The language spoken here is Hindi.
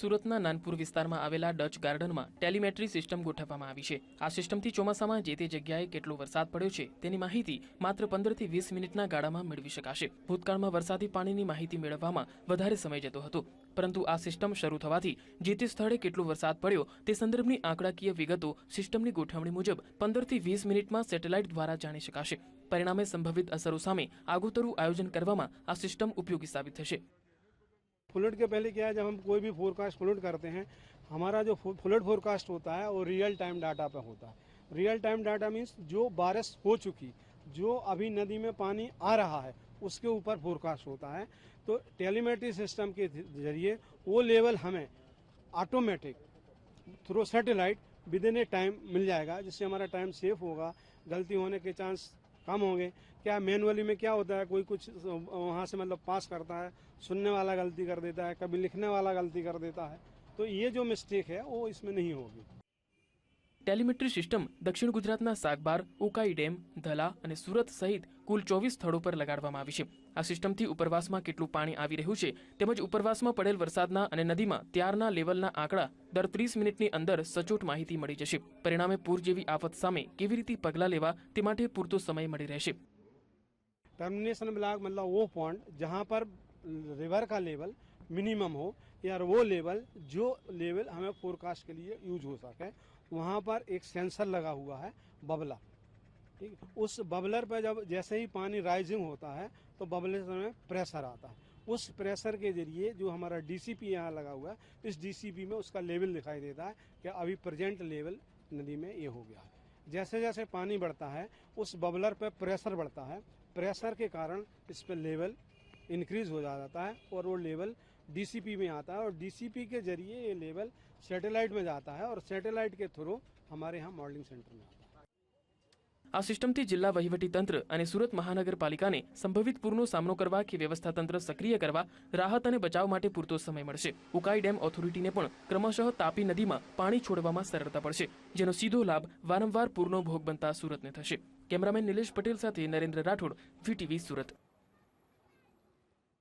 સુરતના નાનપુર વિસ્તારમાં આવેલા ડચ ગાર્ડનમાં ટેલિમેટ્રી સિસ્ટમ ગોઠવવામાં આવી છે. આ સિસ્ટમથી ચોમાસામાં જે તે જગ્યાએ કેટલો વરસાદ પડ્યો છે તેની માહિતી માત્ર પંદરથી વીસ મિનિટના ગાળામાં મેળવી શકાશે. ભૂતકાળમાં વરસાદી પાણીની માહિતી મેળવવામાં વધારે સમય જતો હતો. પરંતુ આ સિસ્ટમ શરૂ થવાથી જે તે સ્થળે કેટલો વરસાદ પડ્યો તે સંદર્ભની આંકડાકીય વિગતો સિસ્ટમની ગોઠવણી મુજબ પંદરથી વીસ મિનિટમાં સેટેલાઇટ દ્વારા જાણી શકાશે. પરિણામે સંભવિત અસરો સામે આગોતરું આયોજન કરવામાં આ સિસ્ટમ ઉપયોગી સાબિત થશે. फ्लड के पहले क्या है, जब हम कोई भी फोरकास्ट फ्लड करते हैं, हमारा जो फ्लड फोरकास्ट होता है वो रियल टाइम डाटा पे होता है। रियल टाइम डाटा मीन्स जो बारिश हो चुकी, जो अभी नदी में पानी आ रहा है, उसके ऊपर फोरकास्ट होता है। तो टेलीमेट्री सिस्टम के ज़रिए वो लेवल हमें automatic through satellite within a time मिल जाएगा, जिससे हमारा टाइम सेफ़ होगा, गलती होने के चांस कम होंगे। क्या मैनुअली में क्या होता है? कोई कुछ वहाँ से मतलब पास करता है, सुनने वाला गलती कर देता है, कभी लिखने वाला गलती कर देता है। तो ये जो मिस्टेक है, वो इसमें नहीं होगी। ટેલિમેટ્રી સિસ્ટમ દક્ષિણ ગુજરાતના સાગબાર ઉકાઈ ડેમ ધલા અને સુરત સહિત કુલ ચોવીસ સ્થળો પર લગાડવામાં આવી છે આ સિસ્ટમથી ઉપરવાસમાં કેટલું પાણી આવી રહ્યું છે તેમજ ઉપરવાસમાં પડેલ વરસાદના અને નદીમાં ત્યારના લેવલના આંકડા દર ત્રીસ મિનિટની અંદર સચોટ માહિતી મળી જશે પરિણામે પૂર જેવી આફત સામે કેવી રીતે પગલાં લેવા તે માટે પૂરતો સમય મળી રહેશે टर्मिनेशन ब्लॉक मतलब वो पॉइंट जहाँ पर रिवर का लेवल मिनिमम हो या वो लेवल जो लेवल हमें फोरकास्ट के लिए यूज हो सके वहाँ पर एक सेंसर लगा हुआ है बबला ठीक? उस बबलर पर जब जैसे ही पानी राइजिंग होता है तो बबलर में प्रेशर आता है। उस प्रेशर के ज़रिए जो हमारा डीसीपी यहाँ लगा हुआ है इस डीसीपी में उसका लेवल दिखाई देता है कि अभी प्रेजेंट लेवल नदी में ये हो गया। है जैसे जैसे पानी बढ़ता है, उस बबलर पर प्रेशर बढ़ता है। प्रेशर के कारण इस पर लेवल इंक्रीज हो जाता है और वो लेवल डीसीपी में आता है और डीसीपी के जरिए ये लेवल सैटेलाइट में जाता है और सैटेलाइट के थ्रू हमारे यहाँ मॉडलिंग सेंटर में आता है આ સિસ્ટમથી જિલ્લા વહીવટીતંત્ર અને સુરત મહાનગરપાલિકાને સંભવિત પૂરનો સામનો કરવા કે વ્યવસ્થા તંત્ર સક્રિય કરવા રાહત અને બચાવ માટે પૂરતો સમય મળશે ઉકાઈ ડેમ ઓથોરિટીને પણ ક્રમશઃ તાપી નદીમાં પાણી છોડવામાં સરળતા પડશે જેનો સીધો લાભ વારંવાર પૂરનો ભોગ બનતા સુરતને થશે કેમેરામેન નિલેશ પટેલ સાથે નરેન્દ્ર રાઠોડ વીટીવી સુરત